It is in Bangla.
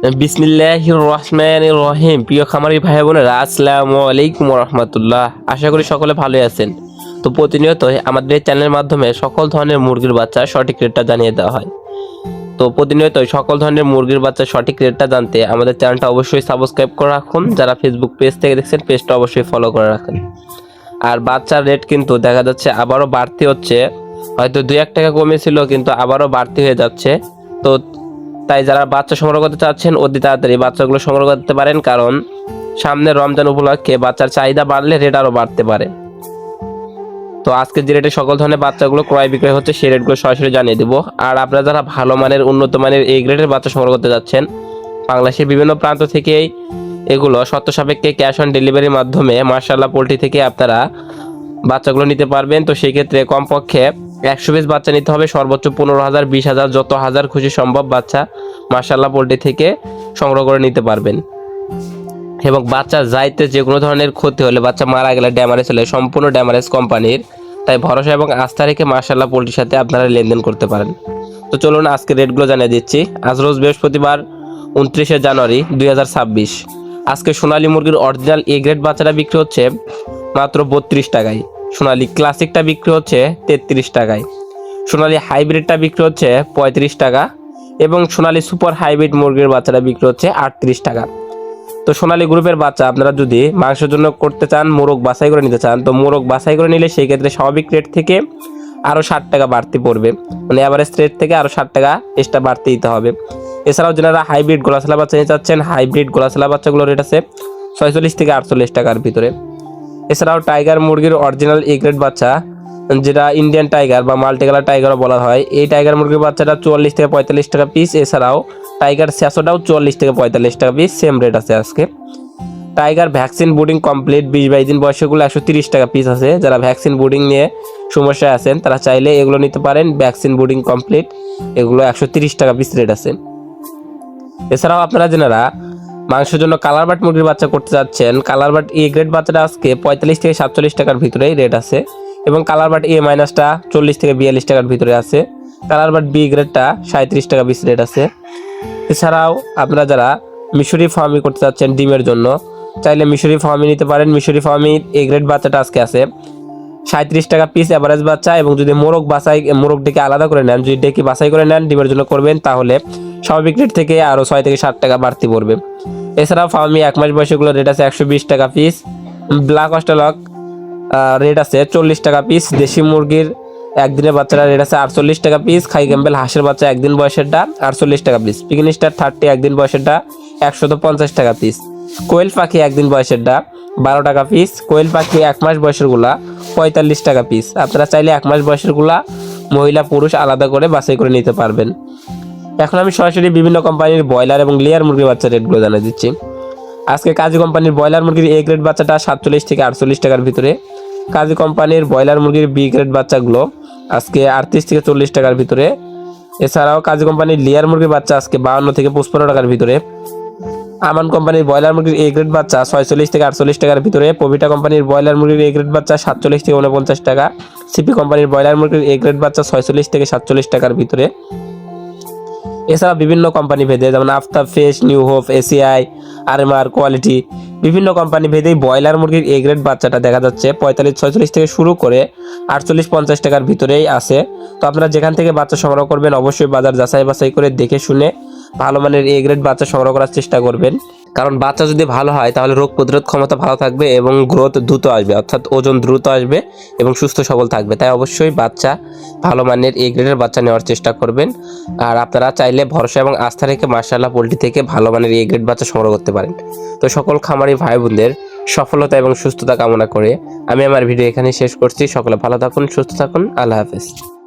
বিসমিল্লাহ রহমান রহিম। প্রিয় খামারি ভাই বোনেরা, আসসালামু আলাইকুম রহমতুল্লাহ আশা করি সকলে ভালোই আছেন। তো প্রতিনিয়ত আমাদের এই চ্যানেলের মাধ্যমে সকল ধরনের মুরগির বাচ্চা সঠিক রেটটা জানিয়ে দেওয়া হয়। তো প্রতিনিয়ত সকল ধরনের মুরগির বাচ্চা সঠিক রেটটা জানতে আমাদের চ্যানেলটা অবশ্যই সাবস্ক্রাইব করে রাখুন। যারা ফেসবুক পেজ থেকে দেখছেন পেজটা অবশ্যই ফলো করে রাখুন। আর বাচ্চার রেট কিন্তু দেখা যাচ্ছে আবারও বাড়তি হচ্ছে। হয়তো দু এক টাকা কমেছিল, কিন্তু আবারও বাড়তি হয়ে যাচ্ছে। তো তাই যারা বাচ্চা সংগ্রহ করতে চাচ্ছেন, অতি তাড়াতাড়ি বাচ্চাগুলো সংগ্রহ করতে পারেন, কারণ সামনে রমজান উপলক্ষে বাচ্চার চাহিদা বাড়লে রেট আরও বাড়তে পারে। তো আজকে যে রেটে সকল ধরনের বাচ্চাগুলো ক্রয় বিক্রয় হচ্ছে, সেই রেটগুলো সরাসরি জানিয়ে দেবো। আর আপনারা যারা ভালো মানের, উন্নত মানের এই গ্রেডের বাচ্চা সংগ্রহ করতে যাচ্ছেন, বাংলাদেশের বিভিন্ন প্রান্ত থেকেই এগুলো শর্ত সাপেক্ষে ক্যাশ অন ডেলিভারির মাধ্যমে মার্শাল্লাহ পোলট্রি থেকে আপনারা বাচ্চাগুলো নিতে পারবেন। তো সেই ক্ষেত্রে কমপক্ষে একশো পিস বাচ্চা নিতে হবে, সর্বোচ্চ পনেরো হাজার, বিশ হাজার, যত হাজার খুশি সম্ভব বাচ্চা মার্শাল্লাহ পোলট্রি থেকে সংগ্রহ করে নিতে পারবেন। এবং বাচ্চা যাইতে যে কোনো ধরনের ক্ষতি হলে বাচ্চা মারা গেলে ড্যামারেজ হলে সম্পূর্ণ ড্যামারেজ কোম্পানির তাই ভরসা এবং আস্থা রেখে মার্শাল্লাহ পোলট্রির সাথে আপনারা লেনদেন করতে পারেন। তো চলুন আজকে রেটগুলো জানিয়ে দিচ্ছি। আজ রোজ বৃহস্পতিবার, উনত্রিশে জানুয়ারি, দুই হাজার ছাব্বিশ। আজকে সোনালী মুরগির অরিজিনাল এ গ্রেড বাচ্চাটা বিক্রি হচ্ছে মাত্র বত্রিশ টাকায়। সোনালী ক্লাসিকটা বিক্রি হচ্ছে তেত্রিশ টাকায়। সোনালি হাইব্রিডটা বিক্রি হচ্ছে পঁয়ত্রিশ টাকা এবং সোনালি সুপার হাইব্রিড মুরগির বাচ্চাটা বিক্রি হচ্ছে আটত্রিশ টাকা। তো সোনালি গ্রুপের বাচ্চা, আপনারা যদি মাংসের জন্য করতে চান, মোরগ বাছাই করে নিতে চান, তো মোরগ বাছাই করে নিলে সেই ক্ষেত্রে স্বাভাবিক রেট থেকে আরও ষাট টাকা বাড়তি পড়বে। মানে অ্যাভারেজ রেট থেকে আরও ষাট টাকা এক্সট্রা বাড়তি দিতে হবে। এছাড়াও যারা হাইব্রিড গোলাশালা বাচ্চা নিতে চাচ্ছেন হাইব্রিড গোলাশালা বাচ্চাগুলোর রেট আছে ছয়চল্লিশ থেকে আটচল্লিশ টাকার ভিতরে। এছাড়াও টাইগার মুরগির অরিজিনাল এ গ্রেড বাচ্চা, যেটা ইন্ডিয়ান টাইগার বা মাল্টি কালার টাইগারও বলা হয়। এই টাইগার মুরগির বাচ্চাটা চুয়াল্লিশ থেকে পঁয়তাল্লিশ টাকা পিস এছাড়াও টাইগার স্যাসোটাও চুয়াল্লিশ থেকে পঁয়তাল্লিশ টাকা পিস সেম রেট আছে আজকে। টাইগার ভ্যাকসিন বুডিং কমপ্লিট বিশ বাইশ দিন বয়সেগুলো একশো তিরিশ টাকা পিস আছে। যারা ভ্যাকসিন বুডিং নিয়ে সমস্যায় আছেন, তারা চাইলে এগুলো নিতে পারেন। ভ্যাকসিন বুডিং কমপ্লিট এগুলো একশো তিরিশ টাকা পিস রেট আছে। এছাড়াও আপনারা যেনারা মাংসের জন্য কালার বাট মুরগির বাচ্চা করতে যাচ্ছেন। কালার বাট এ গ্রেড বাচ্চাটা আজকে পঁয়তাল্লিশ থেকে সাতচল্লিশ টাকার ভিতরেই রেট আছে। এবং কালার বাট এ মাইনাসটা চল্লিশ থেকে বিয়াল্লিশ টাকার ভিতরে আছে। কালার বাট বি গ্রেডটা সাঁত্রিশ টাকা পিস রেট আছে। এছাড়াও আপনারা যারা মিশরি ফার্মি করতে যাচ্ছেন ডিমের জন্য, চাইলে মিশরি ফার্মি নিতে পারেন। মিশরি ফার্মি এ গ্রেড বাচ্চাটা আজকে আছে। সাঁত্রিশ টাকা পিস অ্যাভারেজ বাচ্চা এবং যদি মোরগ বাছাই, মোরগ ডেকে আলাদা করে নেন, যদি ডেকে বাছাই করে নেন, ডিমের জন্য করবেন, তাহলে স্বাভাবিক রেট থেকে আরও ছয় থেকে ষাট টাকা বাড়তি পড়বে। এছাড়াও ফার্মি এক মাস বয়সেগুলো রেট আছে একশো বিশ টাকা পিস ব্ল্যাক অস্ট্রেলক রেট আছে চল্লিশ টাকা পিস দেশি মুরগির একদিনের বাচ্চারা রেট আছে আটচল্লিশ টাকা পিস খাই ক্যাম্বেল হাঁসের বাচ্চা একদিন বয়সেরটা আটচল্লিশ টাকা পিস পিকনি স্টার থার্টি একদিন বয়সেরটা একশত পঞ্চাশ টাকা পিস কোয়েল পাখি একদিন বয়সেরটা বারো টাকা পিস কোয়েল পাখি এক মাস বয়সেরগুলা পঁয়তাল্লিশ টাকা পিস আপনারা চাইলে এক মাস বয়সেরগুলা মহিলা পুরুষ আলাদা করে বাছাই করে নিতে পারবেন। এখন আমি সরাসরি বিভিন্ন কোম্পানির ব্রয়লার এবং লেয়ার মুরগির বাচ্চার রেটগুলো জানিয়ে দিচ্ছি। আজকে কাজী কোম্পানির ব্রয়লার মুরগির এ গ্রেড বাচ্চাটা সাতচল্লিশ থেকে আটচল্লিশ টাকার ভিতরে। কাজী কোম্পানির ব্রয়লার মুরগির বি গ্রেড বাচ্চাগুলো আজকে আটত্রিশ থেকে চল্লিশ টাকার ভিতরে। এছাড়াও কাজী কোম্পানির লেয়ার মুরগির বাচ্চা আজকে বাহান্ন থেকে পঁচপন্ন টাকার ভিতরে। আমান কোম্পানির ব্রয়লার মুরগির এ গ্রেড বাচ্চা ছয়চল্লিশ থেকে আটচল্লিশ টাকার ভিতরে। পবিটা কোম্পানির ব্রয়লার মুরগির এ গ্রেড বাচ্চা সাতচল্লিশ থেকে উনপঞ্চাশ টাকা। সিপি কোম্পানির ব্রয়লার মুরগির এ গ্রেড বাচ্চা ছয়চল্লিশ থেকে সাতচল্লিশ টাকার ভিতরে। এছাড়া বিভিন্ন কোম্পানি ভেদে, যেমন Aftab face New Hope ACI RMR quality বিভিন্ন কোম্পানি ভেদেই ব্রয়লার মুরগির এ গ্রেড বাচ্চাটা দেখা যাচ্ছে। পঁয়তাল্লিশ, ছয়চল্লিশ থেকে শুরু করে আটচল্লিশ, পঞ্চাশ টাকার ভিতরেই আছে। তো আপনারা যেখান থেকে বাচ্চা সংগ্রহ করবেন, অবশ্যই বাজার যাচাই বাছাই করে দেখে শুনে ভালো মানের এ গ্রেড বাচ্চা সংগ্রহ করার চেষ্টা করবেন। কারণ বাচ্চা যদি ভালো হয়, তাহলে রোগ প্রতিরোধ ক্ষমতা ভালো থাকবে এবং গ্রোথ দ্রুত আসবে, অর্থাৎ ওজন দ্রুত আসবে এবং সুস্থ সবল থাকবে। তাই অবশ্যই বাচ্চা ভালো মানের এ গ্রেডের বাচ্চা নেওয়ার চেষ্টা করবেন। আর আপনারা চাইলে ভরসা এবং আস্থা রেখে মার্শাল্লাহ পোলট্রি থেকে ভালো মানের এ গ্রেড বাচ্চা সংগ্রহ করতে পারেন। তো সকল খামারি ভাই বোনদের সফলতা এবং সুস্থতা কামনা করে আমি আমার ভিডিও এখানে শেষ করছি। সকলে ভালো থাকুন, সুস্থ থাকুন। আল্লাহ হাফেজ।